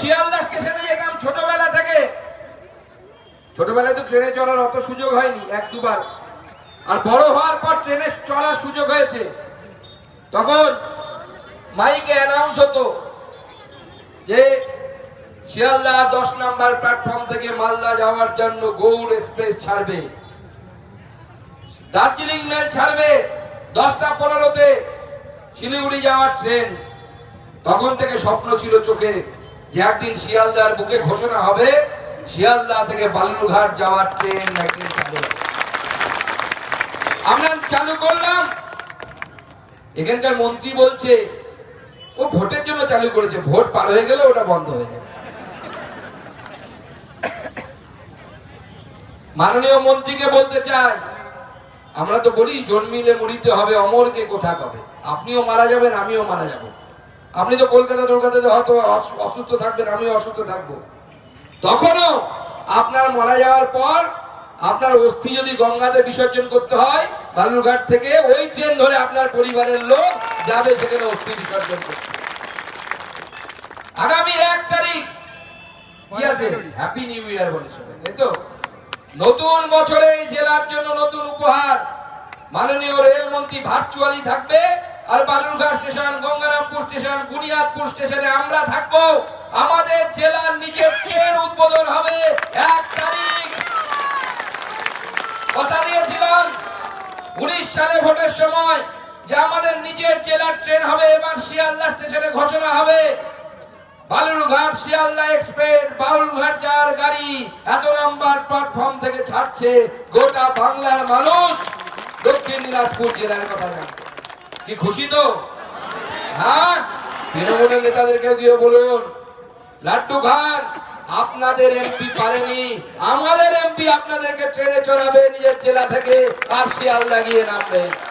শিয়ালদা স্টেশনে যেতাম ছোটবেলা থেকে। ছোটবেলায় তো ট্রেনে চলার অত সুযোগ হয়নি, এক দুবার। আর বড় হওয়ার পর ট্রেনে চলার সুযোগ হয়েছে। তখন মাইকে অ্যানাউন্স হতো যে শিয়ালদা দশ নাম্বার প্ল্যাটফর্ম থেকে মালদা যাওয়ার জন্য গৌড় এক্সপ্রেস ছাড়বে। দার্জিলিং মেল ছাড়বে দশটা পনেরোতে শিলিগুড়ি যাওয়ার ট্রেন। তখন থেকে স্বপ্ন ছিল চোখে। যে একদিন শিয়ালদার বুকে ঘোষণা হবে, শিয়ালদা থেকে বালুরঘাট যাওয়ার ট্রেন একদিন আমরা চালু করলাম। এখানকার মন্ত্রী বলছে, ও ভোটের জন্য চালু করেছে, ভোট পার হয়ে গেলে ওটা বন্ধ হয়ে যাবে। মাননীয় মন্ত্রীকে বলতে চাই, আমরা তো বলি, জন্মিলে মরিতে হবে, অমরকে কোথা কবে? আপনিও মারা যাবেন, আমিও মারা যাব। আপনি তো কলকাতা কলকাতাতে হয়তো অসুস্থ থাকবেন, আমিও অসুস্থ থাকব। তখনও আপনার মারা যাওয়ার পর আপনার অস্থি যদি গঙ্গাতে বিসর্জন করতে হয়, বালুরঘাট থেকে ওই ট্রেন ধরে আপনার পরিবারের লোক যাবে সেখানে অস্থি বিসর্জন করতে। আগামী এক তারিখ, কি আছে? হ্যাপি নিউ ইয়ার বলে সবাই, তাই তো? নতুন বছরে জেলার জন্য নতুন উপহার। মাননীয় রেলমন্ত্রী ভার্চুয়ালি থাকবে আর বালুরঘাট স্টেশন, গঙ্গারামপুর স্টেশন, বুনিয়াদপুর স্টেশনে আমরা থাকব। আমাদের জেলার নিজের ট্রেন উদ্বোধন হবে এক তারিখ। কথা দিয়েছিলাম উনিশ সালে ভোটের সময় যে আমাদের নিজের জেলার ট্রেন হবে, এবার শিয়ালদা স্টেশনে ঘোষণা হবে। বালুরঘাট শিয়ালদা এক্সপ্রেস, বালুরঘাট যাওয়ার গাড়ি, এত নাম্বার প্ল্যাটফর্ম থেকে ছাড়ছে গোটা বাংলার মানুষ। দক্ষিণ দিনাজপুর জেলার কথা জানবে কি খুশি তো? হ্যাঁ? তৃণমূলের নেতাদেরকে দিয়ে বলুন। লাড্ডু খান, আপনাদের এমপি পারেনি। আমাদের এমপি আপনাদেরকে ট্রেনে চড়াবে, নিজের জেলা থেকে। আর শিয়াল লাগিয়ে নামবে।